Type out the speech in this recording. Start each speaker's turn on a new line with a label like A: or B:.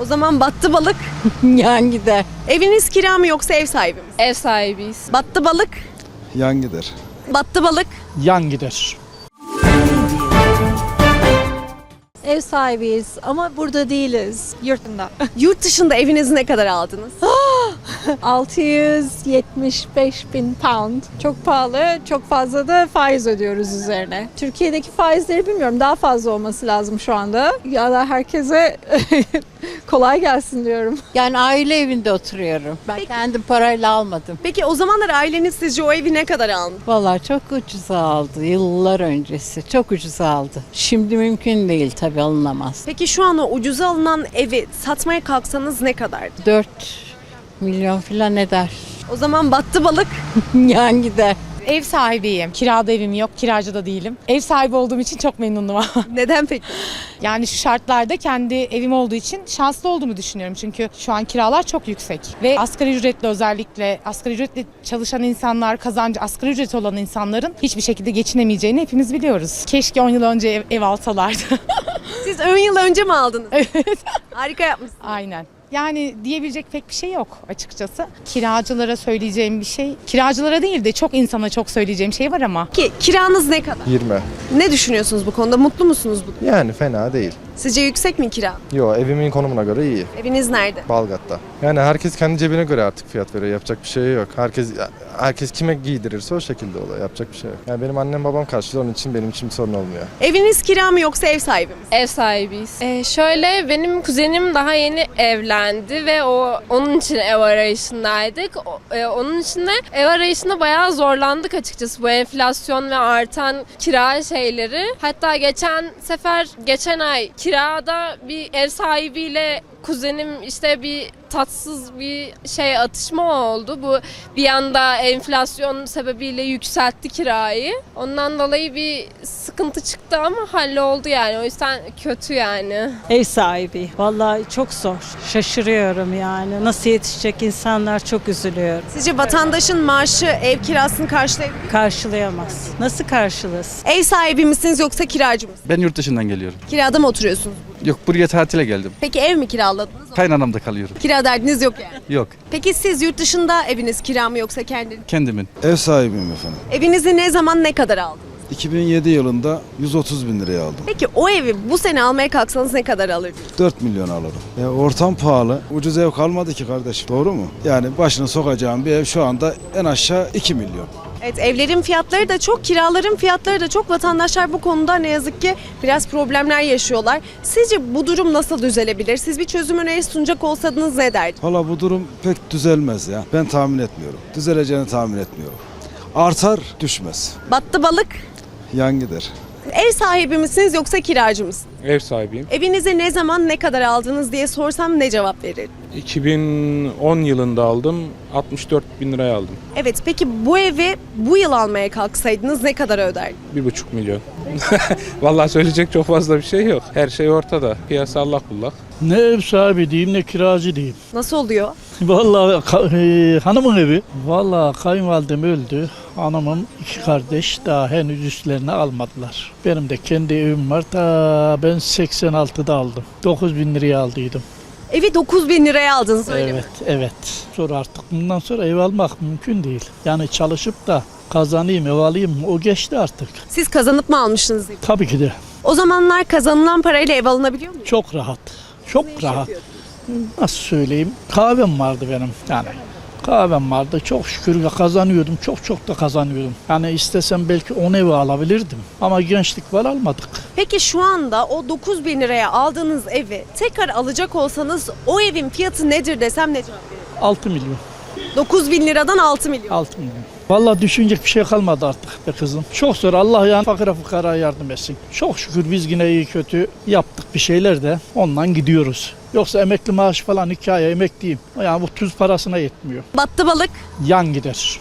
A: O zaman battı balık.
B: Yan gider.
A: Eviniz kira mı yoksa ev sahibi mi?
C: Ev sahibiyiz.
A: Battı balık.
D: Yan gider.
A: Battı balık.
E: yan gider.
B: Ev sahibiyiz ama burada değiliz. Yurtunda.
A: Yurt dışında evinizi ne kadar aldınız?
B: 675 bin pound. Çok pahalı. Çok fazla da faiz ödüyoruz üzerine. Türkiye'deki faizleri bilmiyorum. Daha fazla olması lazım şu anda. Ya da herkese kolay gelsin diyorum.
F: Yani aile evinde oturuyorum. Ben
A: Peki.
F: kendim parayla almadım.
A: Peki o zamanlar aileniz sizce o evi ne kadar almış?
F: Vallahi çok ucuza aldı yıllar öncesi. Çok ucuza aldı. Şimdi mümkün değil tabii alınamaz.
A: Peki şu an o ucuza alınan evi satmaya kalksanız ne kadardı?
F: 4 milyon falan eder.
A: O zaman battı balık.
F: Yan gider.
G: Ev sahibiyim. Kirada evim yok, kiracı da değilim. Ev sahibi olduğum için çok memnunum.
A: Neden peki?
G: yani şu şartlarda kendi evim olduğu için şanslı olduğumu düşünüyorum. Çünkü şu an kiralar çok yüksek. Ve asgari ücretli özellikle asgari ücretli çalışan insanlar, kazancı asgari ücreti olan insanların hiçbir şekilde geçinemeyeceğini hepimiz biliyoruz. Keşke 10 yıl önce ev, ev alsalardı.
A: Siz 10 yıl önce mi aldınız?
G: Evet.
A: Harika yapmışsınız.
G: Aynen. Yani diyebilecek pek bir şey yok açıkçası. Kiracılara söyleyeceğim bir şey, kiracılara değil de çok insana çok söyleyeceğim şey var ama
A: Peki kiranız ne kadar?
D: 20.
A: Ne düşünüyorsunuz bu konuda? Mutlu musunuz bu?
D: Yani fena değil.
A: Sizce yüksek mi kira?
D: Yo evimin konumuna göre iyi.
A: Eviniz nerede?
D: Balgat'ta. Yani herkes kendi cebine göre artık fiyat veriyor. Yapacak bir şey yok. Herkes herkes kime giydirirse o şekilde oluyor. Yapacak bir şey yok. Yani benim annem babam karşılıyor onun için benim için bir sorun olmuyor.
A: Eviniz kira mı yoksa ev sahibi mi?
C: Ev sahibiyiz. Ee, şöyle benim kuzenim daha yeni evlendi ve o onun için ev arayışındaydık. O- e, onun için de ev arayışında bayağı zorlandık açıkçası bu enflasyon ve artan kira şeyleri. Hatta geçen sefer geçen ay kirada bir ev sahibiyle kuzenim işte bir tatsız bir şey atışma oldu. Bu bir anda enflasyon sebebiyle yükseltti kirayı. Ondan dolayı bir sıkıntı çıktı ama halloldu yani. O yüzden kötü yani.
B: Ev sahibi. Vallahi çok zor. Şaşırıyorum yani. Nasıl yetişecek insanlar çok üzülüyor.
A: Sizce vatandaşın maaşı ev kirasını karşılayabilir mi?
B: Karşılayamaz. Nasıl karşılasın?
A: Ev sahibi misiniz yoksa kiracı mısınız?
H: Ben yurt dışından geliyorum.
A: Kirada mı oturuyorsunuz?
H: Yok buraya tatile geldim.
A: Peki ev mi kiraladınız?
H: Kaynanamda kalıyorum.
A: Kira derdiniz yok yani.
H: Yok
A: Peki siz yurt dışında eviniz kira mı yoksa kendiniz?
H: kendimin.
D: Ev sahibiyim efendim.
A: Evinizi ne zaman ne kadar aldınız?
D: 2007 yılında 130 bin liraya aldım.
A: Peki o evi bu sene almaya kalksanız ne kadar alırdınız?
D: 4 milyon alırım. Ya ortam pahalı. Ucuz ev kalmadı ki kardeşim. Doğru mu? Yani başını sokacağım bir ev şu anda en aşağı 2 milyon.
A: Evet evlerin fiyatları da çok, kiraların fiyatları da çok. Vatandaşlar bu konuda ne yazık ki biraz problemler yaşıyorlar. Sizce bu durum nasıl düzelebilir? Siz bir çözüm önerisi sunacak olsanız ne derdiniz?
D: Valla bu durum pek düzelmez ya. Ben tahmin etmiyorum. Düzeleceğini tahmin etmiyorum. Artar, düşmez.
A: Battı balık.
D: Yan gider.
A: Ev sahibi misiniz yoksa kiracı mısınız?
I: Ev sahibiyim.
A: Evinizi ne zaman ne kadar aldınız diye sorsam ne cevap verir?
I: 2010 yılında aldım. 64 bin liraya aldım.
A: Evet peki bu evi bu yıl almaya kalksaydınız ne kadar öderdiniz?
I: 1,5 milyon. Vallahi söyleyecek çok fazla bir şey yok. Her şey ortada. Piyasa allak bullak.
E: Ne ev sahibi diyeyim ne kiracı diyeyim.
A: Nasıl oluyor?
E: Vallahi ka- e, hanımın evi. Vallahi kayınvalidem öldü. Hanımım iki kardeş daha henüz üstlerine almadılar. Benim de kendi evim var da ben 86'da aldım. 9 bin liraya aldıydım.
A: Evi 9 bin liraya aldınız öyle mi?
E: Evet, evet. Sonra artık bundan sonra ev almak mümkün değil. Yani çalışıp da kazanayım, ev alayım o geçti artık.
A: Siz kazanıp mı almıştınız evi?
E: Tabii ki de
A: O zamanlar kazanılan parayla ev alınabiliyor mu?
E: çok rahat. Çok rahat. Nasıl söyleyeyim? Kahvem vardı benim yani. Kahvem vardı. Çok şükür ve kazanıyordum. Çok çok da kazanıyordum. Yani istesem belki 10 evi alabilirdim. Ama gençlik var almadık.
A: Peki şu anda o 9 bin liraya aldığınız evi tekrar alacak olsanız o evin fiyatı nedir desem ne cevap verirsiniz?
E: 6 milyon.
A: 9 bin liradan 6 milyon.
E: 6 milyon. Vallahi düşünecek bir şey kalmadı artık be kızım. Çok zor. Allah yani fakire fukara yardım etsin. Çok şükür biz yine iyi kötü yaptık bir şeyler de ondan gidiyoruz. Yoksa emekli maaşı falan hikaye emekliyim. Yani bu tüz parasına yetmiyor.
A: Battı balık.
E: Yan gider.